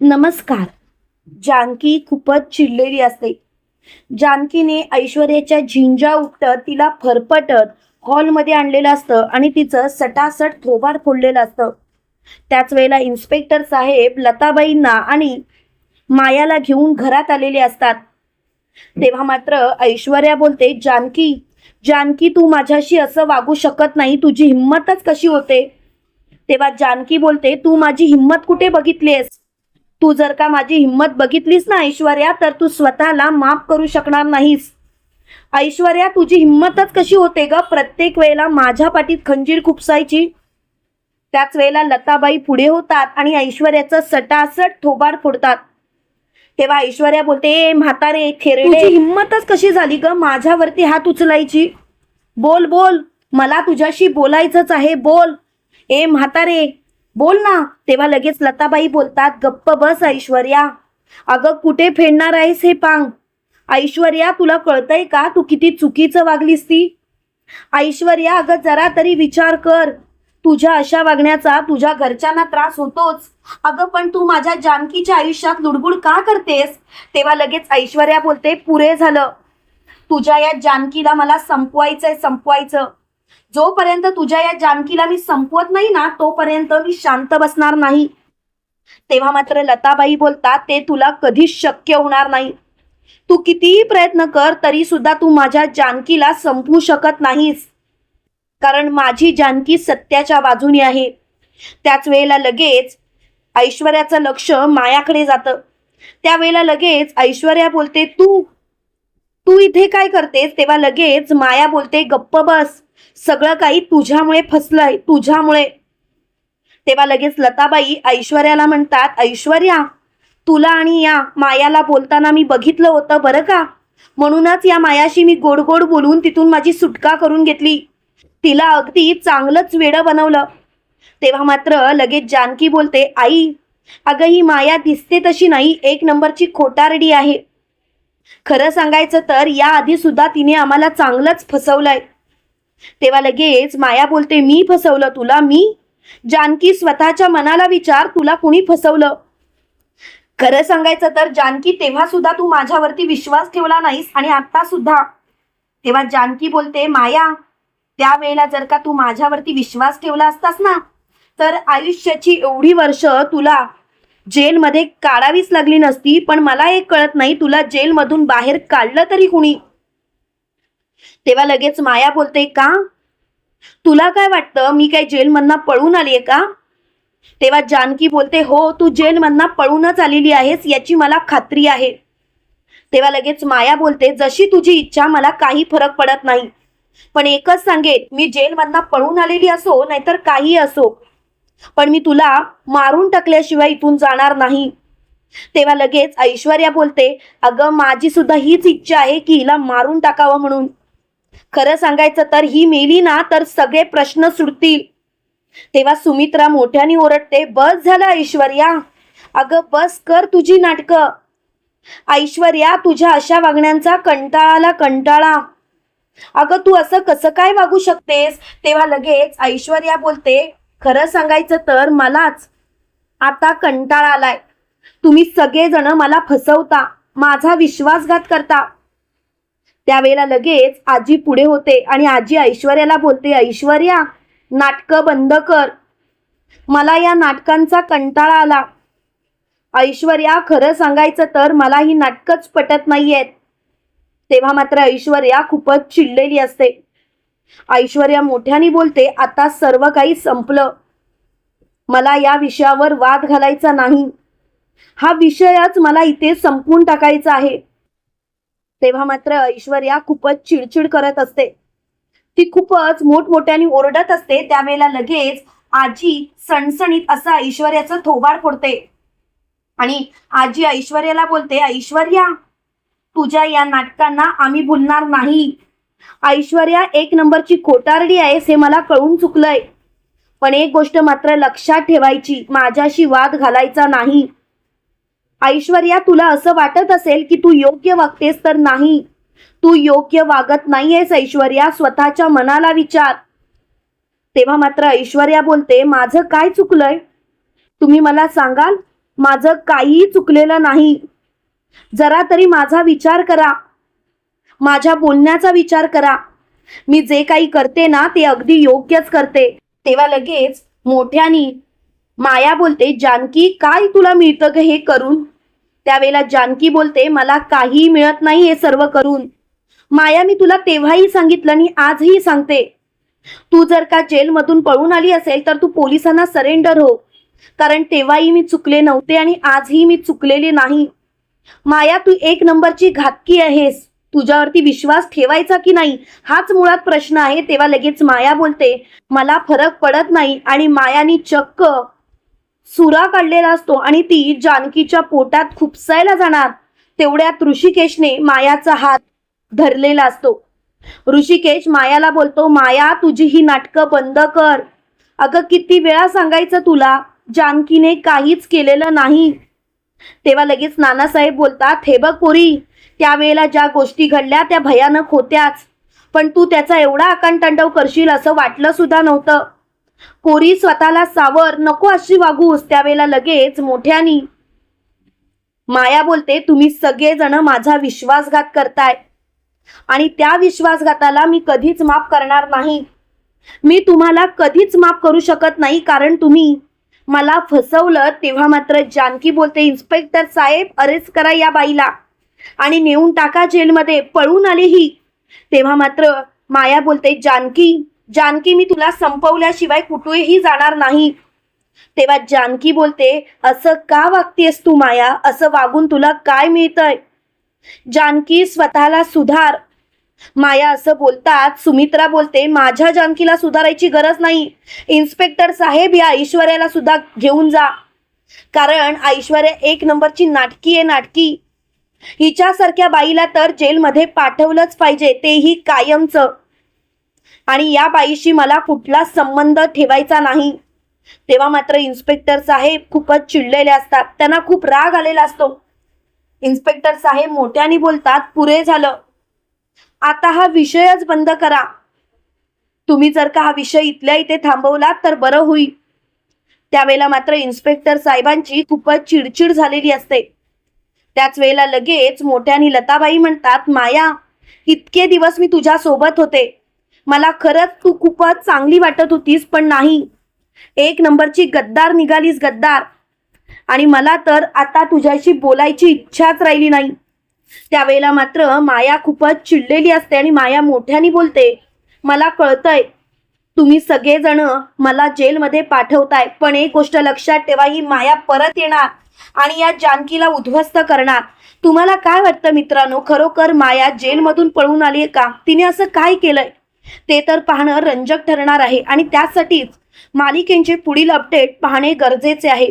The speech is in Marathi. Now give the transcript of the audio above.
नमस्कार. जानकी खूपच चिडलेली असते. जानकीने ऐश्वर्याच्या झिंजा उपटत तिला फरफटत हॉलमध्ये आणलेलं असतं आणि तिचं सटासट थोबाड फोडलेलं असतं. त्याच वेळेला इन्स्पेक्टर साहेब लताबाईंना आणि मायाला घेऊन घरात आलेले असतात. तेव्हा मात्र ऐश्वर्या बोलते जानकी जानकी तू माझ्याशी असं वागू शकत नाही. तुझी हिंमतच कशी होते? तेव्हा जानकी बोलते तू माझी हिंमत कुठे बघितलीस तू जर का माझी हिंमत बघितलीस ना ऐश्वर्या तर तू स्वतःला माफ करू शकणार नाहीस. ऐश्वर्या तुझी हिंमतच कशी होते ग? प्रत्येक वेळेला माझ्या पाठीत खंजीर खुपसायची. त्याच वेळेला लताबाई पुढे होतात आणि ऐश्वर्याचं सटासट थोबाड फोडतात. तेव्हा ऐश्वर्या बोलते "ए, म्हातारे थेरडे हिंमतच कशी झाली ग? माझ्यावरती हात उचलायची. बोल बोल. मला तुझ्याशी बोलायचंच आहे. बोल. ए म्हातारे बोल ना. तेव्हा लगेच लताबाई बोलतात गप्प बस ऐश्वर्या. अगं कुठे फेडणार आहेस हे पांग? ऐश्वर्या तुला कळतंय का? तू किती चुकीचं वागलीस ती? ऐश्वर्या अगं जरा तरी विचार कर. तुझ्या अशा वागण्याचा तुझ्या घरच्यांना त्रास होतोच. अगं पण तू माझ्या जानकीच्या आयुष्यात लुडबुड का करतेस? तेव्हा लगेच ऐश्वर्या बोलते पुरे झालं. तुझ्या या जानकीला मला संपवायचंय संपवायचं. जोपर्यंत तुझ्या या जानकीला मी संपवत नाही ना तोपर्यंत मी शांत बसणार नाही. तेव्हा मात्र लताबाई बोलतात ते तुला कधीच शक्य होणार नाही. तू कितीही प्रयत्न कर तरी सुद्धा तू माझ्या जानकीला संपवू शकत नाहीस. कारण माझी जानकी सत्याच्या बाजूने आहे. त्याच वेळेला लगेच ऐश्वर्याचं लक्ष मायाकडे जातं. त्यावेळेला लगेच ऐश्वर्या बोलते तू तू इथे काय करतेस? तेव्हा लगेच माया बोलते गप्प बस. सगळं काही तुझ्यामुळे फसलंय तुझ्यामुळे. तेव्हा लगेच लताबाई ऐश्वर्याला म्हणतात ऐश्वर्या तुला आणि या मायाला बोलताना मी बघितलं होतं बरं का? म्हणूनच या मायाशी मी गोड गोड बोलून तिथून माझी सुटका करून घेतली. तिला अगदी चांगलंच वेडं बनवलं. तेव्हा मात्र लगेच जानकी बोलते आई अगं ही माया दिसते तशी नाही. एक नंबरची खोटारडी आहे. खरं सांगायचं तर याआधी सुद्धा तिने आम्हाला चांगलंच फसवलंय. तेव्हा लगेच माया बोलते मी फसवलं तुला मी? जानकी स्वतःच्या मनाला विचार तुला कुणी फसवलं? खरं सांगायचं तर जानकी तेव्हा सुद्धा तू माझ्यावरती विश्वास ठेवला नाहीस आणि आता सुद्धा. तेव्हा जानकी बोलते माया त्यावेळेला जर का तू माझ्यावरती विश्वास ठेवला असतास ना तर आयुष्याची एवढी वर्ष तुला जेलमध्ये काढावीच लागली नसती पण मला एक कळत नाही तुला जेलमधून बाहेर काढलं तरी कुणी. तेव्हा लगेच माया बोलते का? तुला काय वाटतं? मी काय जेलमधनं पळून आलीये का? तेव्हा जानकी बोलते हो तू जेलमधनं पळूनच आलेली आहेस याची मला खात्री आहे. तेव्हा लगेच माया बोलते जशी तुझी इच्छा मला काही फरक पडत नाही. पण एकच सांगेन मी जेलमधनं पळून आलेली असो नाहीतर काही असो. पण मी तुला मारून टाकल्याशिवाय इथून जाणार नाही. तेव्हा लगेच ऐश्वर्या बोलते अगं माझी सुद्धा हीच इच्छा आहे की हिला मारून टाकावं म्हणून. खरं सांगायचं तर ही मेली ना तर सगळे प्रश्न सुटतील. तेव्हा सुमित्रा मोठ्याने ओरडते बस झालं ऐश्वर्या. अगं बस कर तुझी नाटकं. ऐश्वर्या तुझ्या अशा वागण्यांचा कंटाळाला कंटाळा. अगं तू असं कसं काय वागू शकतेस? तेव्हा लगेच ऐश्वर्या बोलते खरं सांगायचं तर मलाच आता कंटाळा आलाय. तुम्ही सगळेजण मला फसवता माझा विश्वासघात करता. त्यावेळेला लगेच आजी पुढे होते आणि आजी ऐश्वर्याला बोलते ऐश्वर्या नाटकं बंद कर. मला या नाटकांचा कंटाळा आला. ऐश्वर्या खरं सांगायचं तर मला ही नाटकच पटत नाहीयेत. तेव्हा मात्र ऐश्वर्या खूपच चिडलेली असते. ऐश्वर्या मोठ्याने बोलते आता सर्व काही संपलं. मला या विषयावर वाद घालायचा नाही. हा विषयच मला इथे संपवून टाकायचा आहे. तेव्हा मात्र ऐश्वर्या खूपच चिडचिड करत असते. ती खूपच मोठमोठ्याने ओरडत असते. त्यावेळेला लगेच आजी सणसणीत असं ऐश्वर्याचा थोबाड फोडते. आणि आजी ऐश्वर्याला बोलते ऐश्वर्या तुझ्या या नाटकांना आम्ही भुलणार नाही. ऐश्वर्या एक नंबरची खोटारडी आहेस हे मला कळून चुकलंय. पण एक गोष्ट मात्र लक्षात ठेवायची माझ्याशी वाद घालायचा नाही. ऐश्वर्या तुला असं वाटत असेल की तू योग्य वागतेस तर नाही. तू योग्य वागत नाहीयेस ऐश्वर्या स्वतःच्या मनाला विचार. तेव्हा मात्र ऐश्वर्या बोलते माझं काय चुकलंय? तुम्ही मला सांगाल? माझं काहीही चुकलेलं नाही. जरा तरी माझा विचार करा. माझ्या बोलण्याचा विचार करा. मी जे काही करते ना ते अगदी योग्यच करते. तेव्हा लगेच मोठ्यानी माया बोलते जानकी काय तुला मिळतं ग हे करून? त्यावेळेला जानकी बोलते मला काहीही मिळत नाही हे सर्व करून. माया मी तुला तेव्हाही सांगितलं आणि आजही सांगते. तू जर का जेलमधून पळून आली असेल तर तू पोलिसांना सरेंडर हो. कारण तेव्हाही मी चुकले नव्हते आणि आजही मी चुकलेले नाही. माया तू एक नंबरची घातकी आहेस. तुझ्यावरती विश्वास ठेवायचा की नाही? हाच मुळात प्रश्न आहे तेव्हा लगेच माया बोलते मला फरक पडत नाही. आणि मायानी चक्क सुरा काढलेला असतो आणि ती जानकीच्या पोटात खुपसायला जाणार. तेवढ्यात ऋषिकेशने मायाचा हात धरलेला असतो. ऋषिकेश मायाला बोलतो माया तुझी ही नाटकं बंद कर. अगं किती वेळा सांगायचं तुला? जानकीने काहीच केलेलं नाही. तेव्हा लगेच नानासाहेब बोलतात हे बघ पोरी त्यावेळेला ज्या गोष्टी घडल्या त्या भयानक होत्याच. पण तू त्याचा एवढा आकांतांडव करशील असं वाटलं सुद्धा नव्हतं. पोरी स्वतःला सावर नको अशी वागूस त्यावेळेला लगेच मोठ्यानी. माया बोलते तुम्ही सगळेजण माझा विश्वासघात करताय. आणि त्या विश्वासघाताला मी कधीच माफ करणार नाही. मी तुम्हाला कधीच माफ करू शकत नाही कारण तुम्ही मला फसवलं तेव्हा मात्र जानकी बोलते इन्स्पेक्टर साहेब अरेस्ट करा या बाईला. आणि नेऊन टाका जेलमध्ये पळून आले ही. तेव्हा मात्र माया बोलते जानकी जानकी मी तुला संपवल्याशिवाय कुठेही जाणार नाही. तेव्हा जानकी बोलते असं का वागतेस तू माया? असं वागून तुला काय मिळतंय? जानकी स्वतःला सुधार माया असं बोलतात सुमित्रा बोलते माझ्या जानकीला सुधारायची गरज नाही. इन्स्पेक्टर साहेब या ऐश्वर्याला सुद्धा घेऊन जा. कारण ऐश्वर्या एक नंबरची नाटकी आहे नाटकी. हिच्यासारख्या बाईला तर जेलमध्ये पाठवलंच पाहिजे तेही कायमचं. आणि या बाईशी मला कुठला संबंध ठेवायचा नाही. तेव्हा मात्र इन्स्पेक्टर साहेब खूपच चिडलेले असतात. त्यांना खूप राग आलेला असतो. इन्स्पेक्टर साहेब मोठ्याने बोलतात पुरे झालं. आता हा विषयच बंद करा. तुम्ही जर का हा विषय इथल्या इथे थांबवलात तर बरं होईल. त्यावेळेला मात्र इन्स्पेक्टर साहेबांची खूपच चिडचिड झालेली असते. त्याच वेळेला लगेच मोठ्यानी लताबाई म्हणतात माया इतके दिवस मी तुझ्या सोबत होते. मला खरंच तू खूपच चांगली वाटत होतीस पण नाही. एक नंबरची गद्दार निघालीस गद्दार. आणि मला तर आता तुझ्याशी बोलायची इच्छाच राहिली नाही. त्यावेळेला मात्र माया खूपच चिडलेली असते आणि माया मोठ्याने बोलते मला कळतंय तुम्ही सगळेजण मला जेलमध्ये पाठवताय पण एक गोष्ट लक्षात ठेवा ही माया परत येणार आणि या जानकीला उद्ध्वस्त करणार. तुम्हाला काय वाटतं मित्रांनो खरोखर माया जेलमधून पळून आली का? तिने असं काय केलंय? ते तर पाहणं रंजक ठरणार आहे आणि त्यासाठीच मालिकेंचे पुढील अपडेट पाहणे गरजेचे आहे.